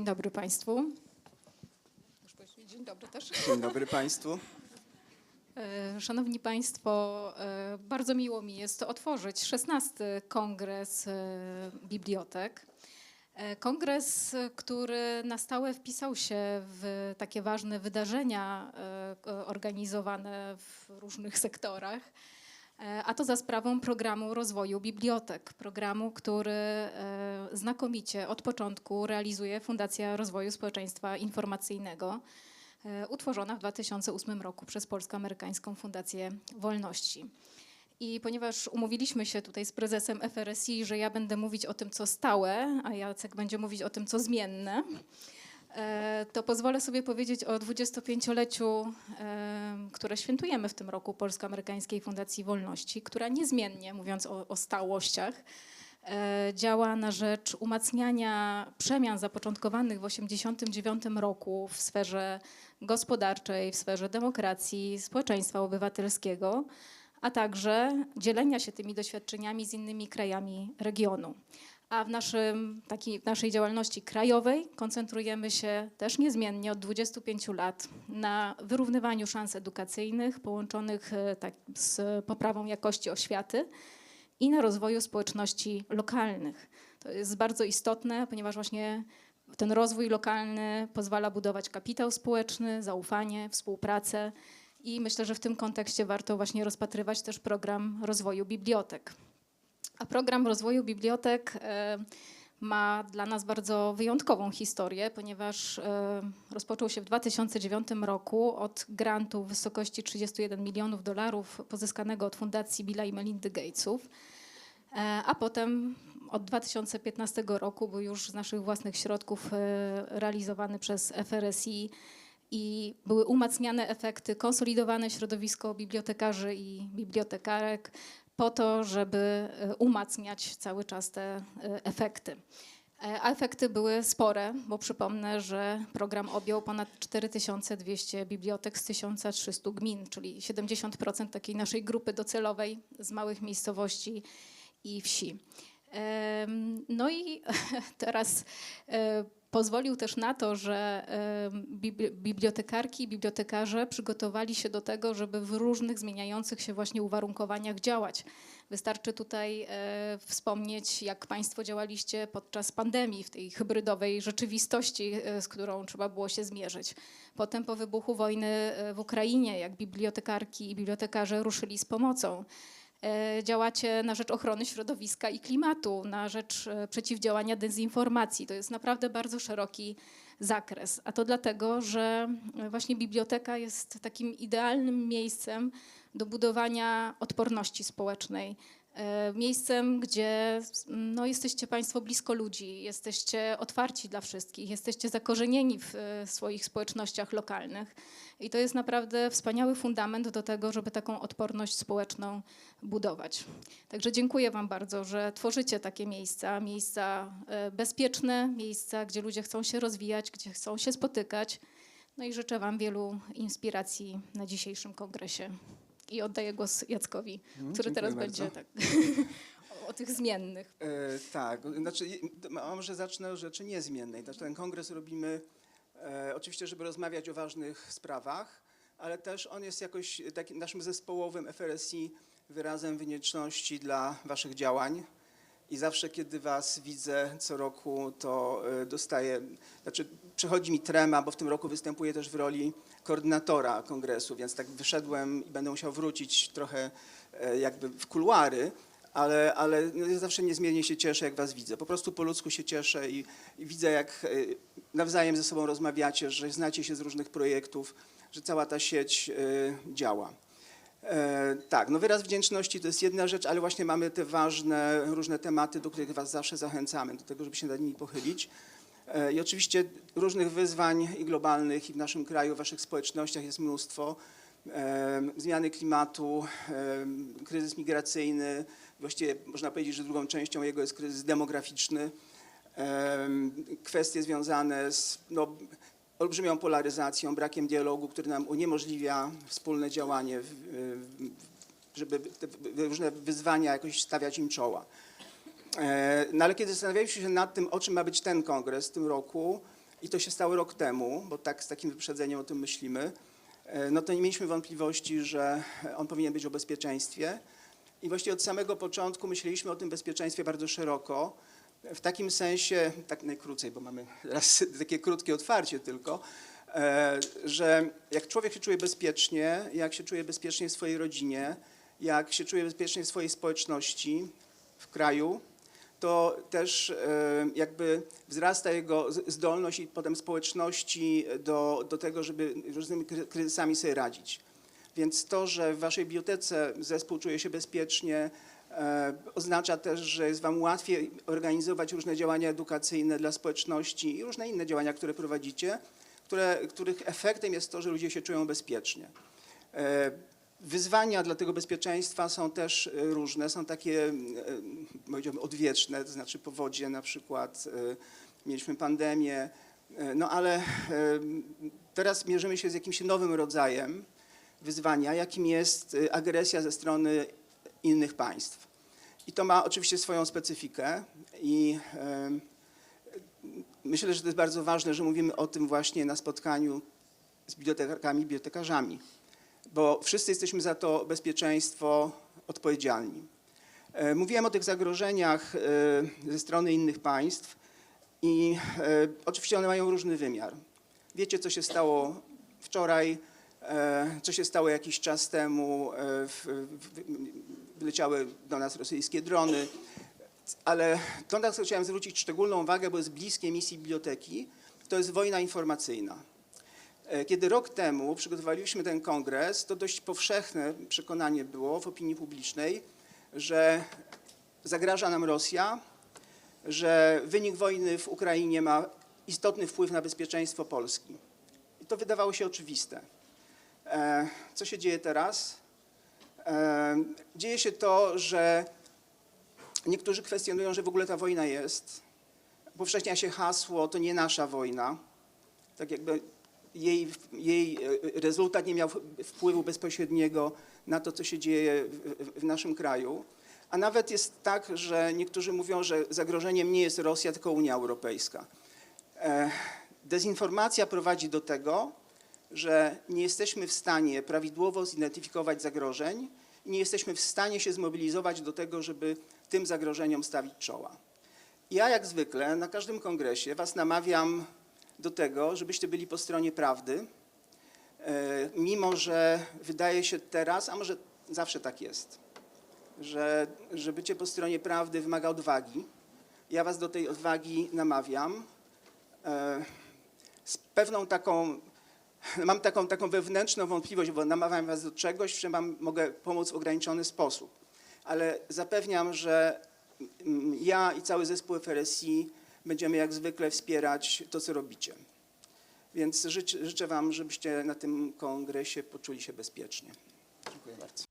Dzień dobry Państwu. Dzień dobry też. Dzień dobry Państwu. E, Szanowni Państwo, e, bardzo miło mi jest otworzyć 16. Kongres e, Bibliotek. Kongres, który na stałe wpisał się w takie ważne wydarzenia organizowane w różnych sektorach. E, A to za sprawą programu rozwoju bibliotek, programu, który e, znakomicie od początku realizuje Fundacja Rozwoju Społeczeństwa Informacyjnego, e, utworzona w 2008 roku przez Polsko-Amerykańską Fundację Wolności. I ponieważ umówiliśmy się tutaj z prezesem FRSI, że ja będę mówić o tym, co stałe, a Jacek będzie mówić o tym, co zmienne, to pozwolę sobie powiedzieć o 25-leciu, e, które świętujemy w tym roku Polsko-Amerykańskiej Fundacji Wolności, która niezmiennie, mówiąc o, o stałościach, e, działa na rzecz umacniania przemian zapoczątkowanych w 1989 roku w sferze gospodarczej, w sferze demokracji, społeczeństwa obywatelskiego, a także dzielenia się tymi doświadczeniami z innymi krajami regionu. A w, naszym, takiej, w naszej działalności krajowej koncentrujemy się też niezmiennie od 25 lat na wyrównywaniu szans edukacyjnych połączonych e, tak, z poprawą jakości oświaty i na rozwoju społeczności lokalnych. To jest bardzo istotne, ponieważ właśnie ten rozwój lokalny pozwala budować kapitał społeczny, zaufanie, współpracę i myślę, że w tym kontekście warto właśnie rozpatrywać też program rozwoju bibliotek. A program rozwoju bibliotek e, ma dla nas bardzo wyjątkową historię, ponieważ e, rozpoczął się w 2009 roku od grantu w wysokości 31 milionów dolarów pozyskanego od Fundacji Billa i Melindy Gatesów. E, A potem od 2015 roku był już z naszych własnych środków realizowany przez FRSI i były umacniane efekty, konsolidowane środowisko bibliotekarzy i bibliotekarek po to, żeby e, umacniać cały czas te e, efekty. E, A efekty były spore, bo przypomnę, że program objął ponad 4200 bibliotek z 1300 gmin, czyli 70% takiej naszej grupy docelowej z małych miejscowości i wsi. No i teraz pozwolił też na to, że bibliotekarki i bibliotekarze przygotowali się do tego, żeby w różnych zmieniających się właśnie uwarunkowaniach działać. Wystarczy tutaj e, wspomnieć, jak Państwo działaliście podczas pandemii, w tej hybrydowej rzeczywistości, e, z którą trzeba było się zmierzyć. Potem po wybuchu wojny e, w Ukrainie, jak bibliotekarki i bibliotekarze ruszyli z pomocą. E, Działacie na rzecz ochrony środowiska i klimatu, na rzecz e, przeciwdziałania dezinformacji. To jest naprawdę bardzo szeroki zakres. A to dlatego, że e, właśnie biblioteka jest takim idealnym miejscem do budowania odporności społecznej. E, Miejscem, gdzie no, jesteście Państwo blisko ludzi, jesteście otwarci dla wszystkich, jesteście zakorzenieni w e, swoich społecznościach lokalnych. I to jest naprawdę wspaniały fundament do tego, żeby taką odporność społeczną budować. Także dziękuję Wam bardzo, że tworzycie takie miejsca, miejsca e, bezpieczne, miejsca, gdzie ludzie chcą się rozwijać, gdzie chcą się spotykać. No i życzę Wam wielu inspiracji na dzisiejszym kongresie. I oddaję głos Jackowi, Mhm, który teraz bardzo. będzie tak, o, o tych zmiennych. E, tak, znaczy, może zacznę od rzeczy niezmiennej. Znaczy, ten kongres robimy e, oczywiście, żeby rozmawiać o ważnych sprawach, ale też on jest jakoś takim naszym zespołowym FRSI wyrazem wdzięczności dla waszych działań. I zawsze, kiedy was widzę co roku, to e, dostaję, znaczy przychodzi mi trema, bo w tym roku występuję też w roli koordynatora kongresu, więc tak wyszedłem i będę musiał wrócić trochę e, jakby w kuluary, ale, ale no zawsze niezmiernie się cieszę, jak was widzę. Po prostu po ludzku się cieszę i, i widzę, jak e, nawzajem ze sobą rozmawiacie, że znacie się z różnych projektów, że cała ta sieć e, działa. E, tak, no wyraz wdzięczności to jest jedna rzecz, ale właśnie mamy te ważne, różne tematy, do których was zawsze zachęcamy, do tego, żeby się nad nimi pochylić. E, I oczywiście różnych wyzwań i globalnych, i w naszym kraju, w waszych społecznościach jest mnóstwo. E, Zmiany klimatu, kryzys migracyjny, właściwie można powiedzieć, że drugą częścią jego jest kryzys demograficzny. Kwestie związane z no, olbrzymią polaryzacją, brakiem dialogu, który nam uniemożliwia wspólne działanie, żeby różne wyzwania jakoś stawiać im czoła. E, No ale kiedy zastanawialiśmy się nad tym, o czym ma być ten kongres w tym roku, i to się stało rok temu, bo tak z takim wyprzedzeniem o tym myślimy, e, no to nie mieliśmy wątpliwości, że on powinien być o bezpieczeństwie. I właściwie od samego początku myśleliśmy o tym bezpieczeństwie bardzo szeroko, w takim sensie, tak najkrócej, bo mamy teraz takie krótkie otwarcie tylko, e, że jak człowiek się czuje bezpiecznie, jak się czuje bezpiecznie w swojej rodzinie, jak się czuje bezpiecznie w swojej społeczności, w kraju, to też e, jakby wzrasta jego zdolność i potem społeczności do, do tego, żeby różnymi kry- kryzysami sobie radzić. Więc to, że w waszej bibliotece zespół czuje się bezpiecznie, e, oznacza też, że jest wam łatwiej organizować różne działania edukacyjne dla społeczności i różne inne działania, które prowadzicie, które, których efektem jest to, że ludzie się czują bezpiecznie. E, Wyzwania dla tego bezpieczeństwa są też e, różne, są takie, powiedziałbym, odwieczne, to znaczy powodzie na przykład, mieliśmy pandemię, no ale teraz mierzymy się z jakimś nowym rodzajem wyzwania, jakim jest e, agresja ze strony innych państw. I to ma oczywiście swoją specyfikę i myślę, że to jest bardzo ważne, że mówimy o tym właśnie na spotkaniu z bibliotekarkami, bibliotekarzami bo wszyscy jesteśmy za to bezpieczeństwo odpowiedzialni. E, Mówiłem o tych zagrożeniach e, ze strony innych państw i e, oczywiście one mają różny wymiar. Wiecie, co się stało wczoraj, co się stało jakiś czas temu, e, wleciały do nas rosyjskie drony, ale to, na co chciałem zwrócić szczególną uwagę, bo jest bliskie misji biblioteki, to jest wojna informacyjna. E, Kiedy rok temu przygotowaliśmy ten kongres, to dość powszechne przekonanie było w opinii publicznej, że zagraża nam Rosja, że wynik wojny w Ukrainie ma istotny wpływ na bezpieczeństwo Polski. I to wydawało się oczywiste. E, Co się dzieje teraz? E, Dzieje się to, że niektórzy kwestionują, że w ogóle ta wojna jest. Powszechnia się hasło, to nie nasza wojna. Tak jakby jej, jej rezultat nie miał wpływu bezpośredniego na to, co się dzieje w, w- w naszym kraju. A nawet jest tak, że niektórzy mówią, że zagrożeniem nie jest Rosja, tylko Unia Europejska. E, Dezinformacja prowadzi do tego, że nie jesteśmy w stanie prawidłowo zidentyfikować zagrożeń i nie jesteśmy w stanie się zmobilizować do tego, żeby tym zagrożeniom stawić czoła. Ja jak zwykle na każdym kongresie Was namawiam do tego, żebyście byli po stronie prawdy, e, mimo że wydaje się teraz, a może zawsze tak jest, że, że bycie po stronie prawdy wymaga odwagi. Ja was do tej odwagi namawiam. E, Z pewną taką, mam taką, taką wewnętrzną wątpliwość, bo namawiam was do czegoś, w czym wam mogę pomóc w ograniczony sposób. Ale zapewniam, że ja i cały zespół FRSI będziemy jak zwykle wspierać to, co robicie. Więc życzę, życzę Wam, żebyście na tym kongresie poczuli się bezpiecznie. Dziękuję bardzo.